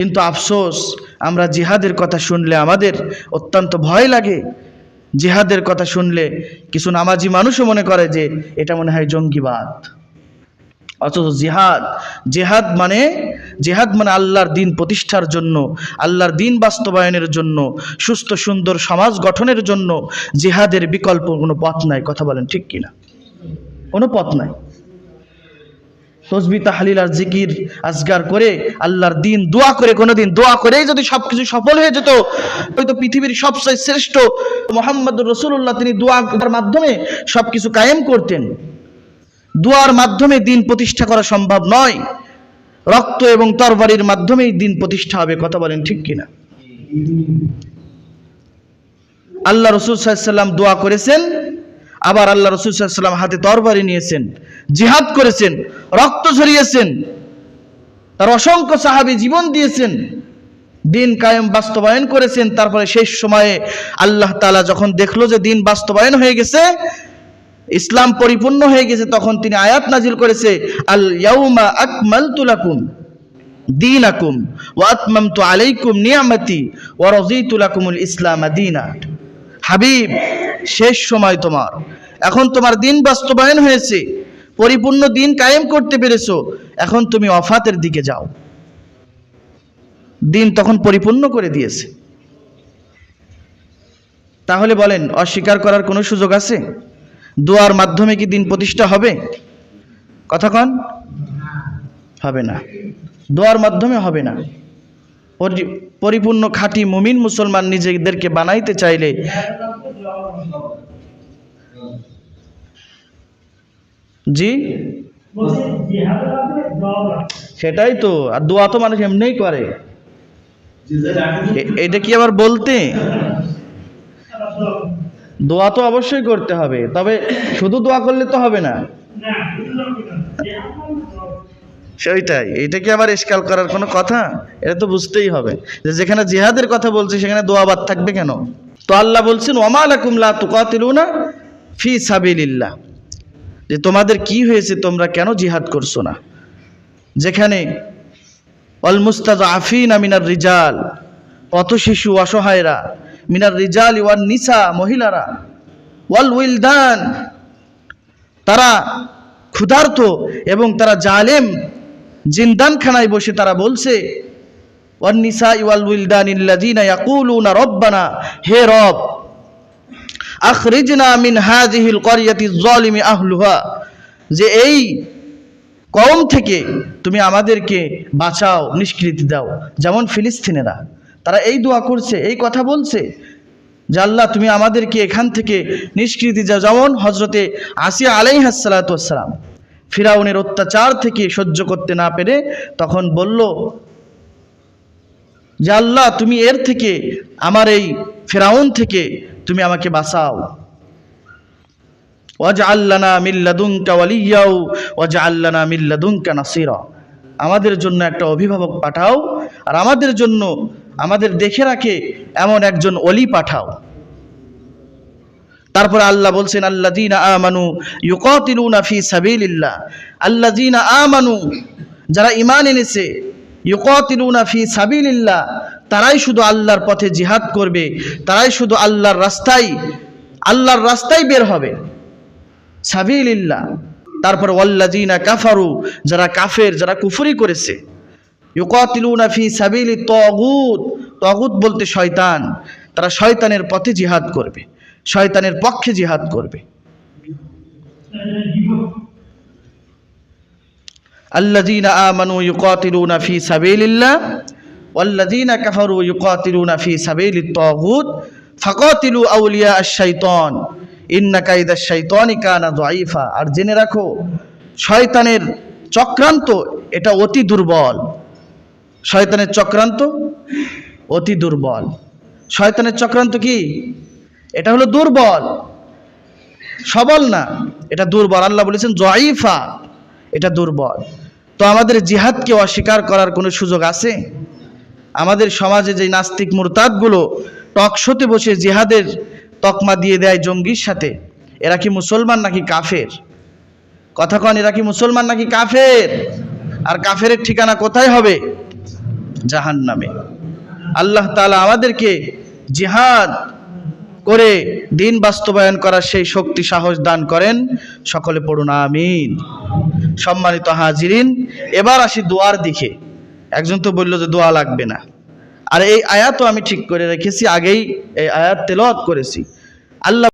কিন্তু আফসোস, আমরা জিহাদের কথা শুনলে আমাদের অত্যন্ত ভয় লাগে। জিহাদের কথা শুনলে কিছু নামাজি মানুষও মনে করে যে এটা মনে হয় জঙ্গিবাদ। অথচ জিহাদ, জেহাদ মানে জেহাদ মানে আল্লাহর দিন প্রতিষ্ঠার জন্য, আল্লাহর দিন বাস্তবায়নের জন্য, সুস্থ, সুন্দর সমাজ গঠনের জন্য জেহাদের বিকল্প কোনো পথ নাই। কথা বলেন ঠিক কিনা? কোনো পথ নাই। তসবি তাহলিল আর জিকির আজগার করে আল্লাহর দিন দোয়া করে, কোনোদিন দোয়া করেই যদি সব কিছু সফল হয়ে যেত হয়তো পৃথিবীর সবচেয়ে শ্রেষ্ঠ মোহাম্মদ রসুল্লাহ তিনি দোয়ার মাধ্যমে সব কিছু কায়েম করতেন। দোয়ার মাধ্যমে দিন প্রতিষ্ঠা করা সম্ভব নয়। রক্ত এবং তরবারির মাধ্যমেই দিন প্রতিষ্ঠা হবে, কথা বলেন ঠিক কিনা? আল্লাহ রসুল সাল্লাম দোয়া করেছেন আবার আল্লাহ রসুল সাল্লাম হাতে তরবারি নিয়েছেন, জিহাদ করেছেন, রক্ত ঝরিয়েছেন, তার অসংখ্য সাহাবী জীবন দিয়েছেন, দিন কায়েম বাস্তবায়ন করেছেন, তারপরে শেষ সময়ে আল্লাহ তাআলা যখন দেখল যে দিন বাস্তবায়ন হয়ে গেছে, ইসলাম পরিপূর্ণ হয়ে গেছে, তখন তিনি আয়াত নাজিল করেছে, আল ইয়াউমা আকমালতু লাকুম দীনাকুম ওয়া আতমামতু আলাইকুম নিয়ামতি ওয়া রাযীতু লাকুমুল ইসলাম দীনা। হাবিব শেষ সময় তোমার। এখন তোমার দিন বাস্তবায়ন হয়েছে। পরিপূর্ণ দিন কায়েম করতে পেরেছ। এখন তুমি অফাতের দিকে যাও। দিন তখন পরিপূর্ণ করে দিয়েছে। তাহলে বলেন, অস্বীকার করার কোনো সুযোগ আছে? দোয়ার মাধ্যমে কি দিন প্রতিষ্ঠা হবে? কথা কন। হবে না। দোয়ার মাধ্যমে হবে না। পরি- পরিপূর্ণ খাঁটি মুমিন মুসলমান নিজেদেরকে বানাইতে চাইলে জি? সেটাই তো আর দোয়া তো মানুষ এমনিই করে। এটা কি আবার বলতে? দোয়া তো অবশ্যই করতে হবে তবে শুধু দোয়া করলে তো হবে না। সেইটাই এটা কি আবার ইস্কাল করার কোনো কথা? এটা তো বুঝতেই হবে যে যেখানে জিহাদের কথা বলছি সেখানে দোয়া বাদ থাকবে কেন? তো আল্লাহ বলছেন, ওমা আলাকুম লা তুকাতিলুনা ফি সাবিলিল্লাহ। যে তোমাদের কি হয়েছে, তোমরা কেন জিহাদ করছ না? যেখানে অল মুস্তাদ আফিনা মিনার রিজাল পথ শিশু অসহায়রা, মিনার রিজাল ওয়ান নিসা মহিলারা ওয়াল উইলদান তারা ক্ষুধার্ত এবং তারা জালেম, জিন্দানখানায় বসে তারা বলছে রব্বানা, হে রব মিন যালিমি আহলুহা, যে এই কম থেকে তুমি আমাদেরকে বাঁচাও, নিষ্কৃতি দাও। যেমন ফিলিস্তিনেরা, তারা এই দোয়া করছে, এই কথা বলছে আল্লাহ, তুমি আমাদেরকে এখান থেকে নিষ্কৃতি দাও। যেমন হজরতে আসিয়া আলাই আলাইহাসালাতাম ফিরাউনের অত্যাচার থেকে সহ্য করতে না পেরে তখন বলল যে আল্লাহ, তুমি এর থেকে, আমার এই ফেরাউন থেকে তুমি আমাকে বাঁচাও। ওয়াজ আল্লানা মিল্লাদুঙ্কা ওয়ালিয়াও ওয়াজ আল্লানা মিল্লাদুঙ্কা নাসিরা। আমাদের জন্য একটা অভিভাবক পাঠাও, আর আমাদের জন্য, আমাদের দেখে রাখে এমন একজন অলি পাঠাও। তারপরে আল্লাহ বলছেন আল্লা আল্লাযীনা আমানু ইউকাতিলুনা ফি সাবিলিল্লাহ। আল্লাযীনা আমানু, যারা ইমান এনেছে ইউকাতিলুনা ফি সাবিলিল্লাহ, তারাই শুধু আল্লাহর পথে জিহাদ করবে, তারাই শুধু আল্লাহর রাস্তায় আল্লাহর রাস্তায় বের হবে। সাবিলিল্লাহ, তারপর ওয়াল্লাযীনা কাফারু, যারা কাফের, যারা কুফরি করেছে। ইউকাতিলুনা ফি সাবিলি তাগুত তাগুত বলতে শয়তান, তারা শয়তানের পথে জিহাদ করবে, শয়তানের পক্ষে জিহাদ করবে। আল্লাযীনা আমানু ইউকাতিলুনা ফি সাবিলিল্লাহ, ওয়াল্লাযীনা কাফারু ইউকাতিলুনা ফি সাবিলিত তাগুত, ফাকাতিলু আউলিয়া আশ-শাইতান, ইন্না কাইদা শাইতানি কানা দাঈফা। আর জেনে রাখো, শয়তানের চক্রান্ত এটা অতি দুর্বল। শয়তানের চক্রান্ত অতি দুর্বল। শয়তানের চক্রান্ত কি? এটা হলো দুর্বল। সবল না, এটা দুর্বল। আল্লাহ বলেছেন জয়ফা এটা দুর্বল। তো আমাদের জিহাদকে অস্বীকার করার কোনো সুযোগ আছে? আমাদের সমাজে যে নাস্তিক মুরতাদগুলো টকশোতে বসে জিহাদের তকমা দিয়ে দেয় জঙ্গির সাথে, এরা কি মুসলমান নাকি কাফের? কথা কন, এরা কি মুসলমান নাকি কাফের? আর কাফের ঠিকানা কোথায় হবে? জাহান নামে আল্লাহ তালা আমাদেরকে জিহাদ করে দিন বাস্তবায়ন করার সেই শক্তি, সাহস দান করেন। সকলে পড়ুন, আমিন। সম্মানিত হাজিরিন, এবার আসি দোয়ার দিকে। একজন তো বলল যে দোয়া লাগবে না। আর এই আয়াতও আমি ঠিক করে রেখেছি, আগেই এই আয়াত তেলত করেছি। আল্লাহ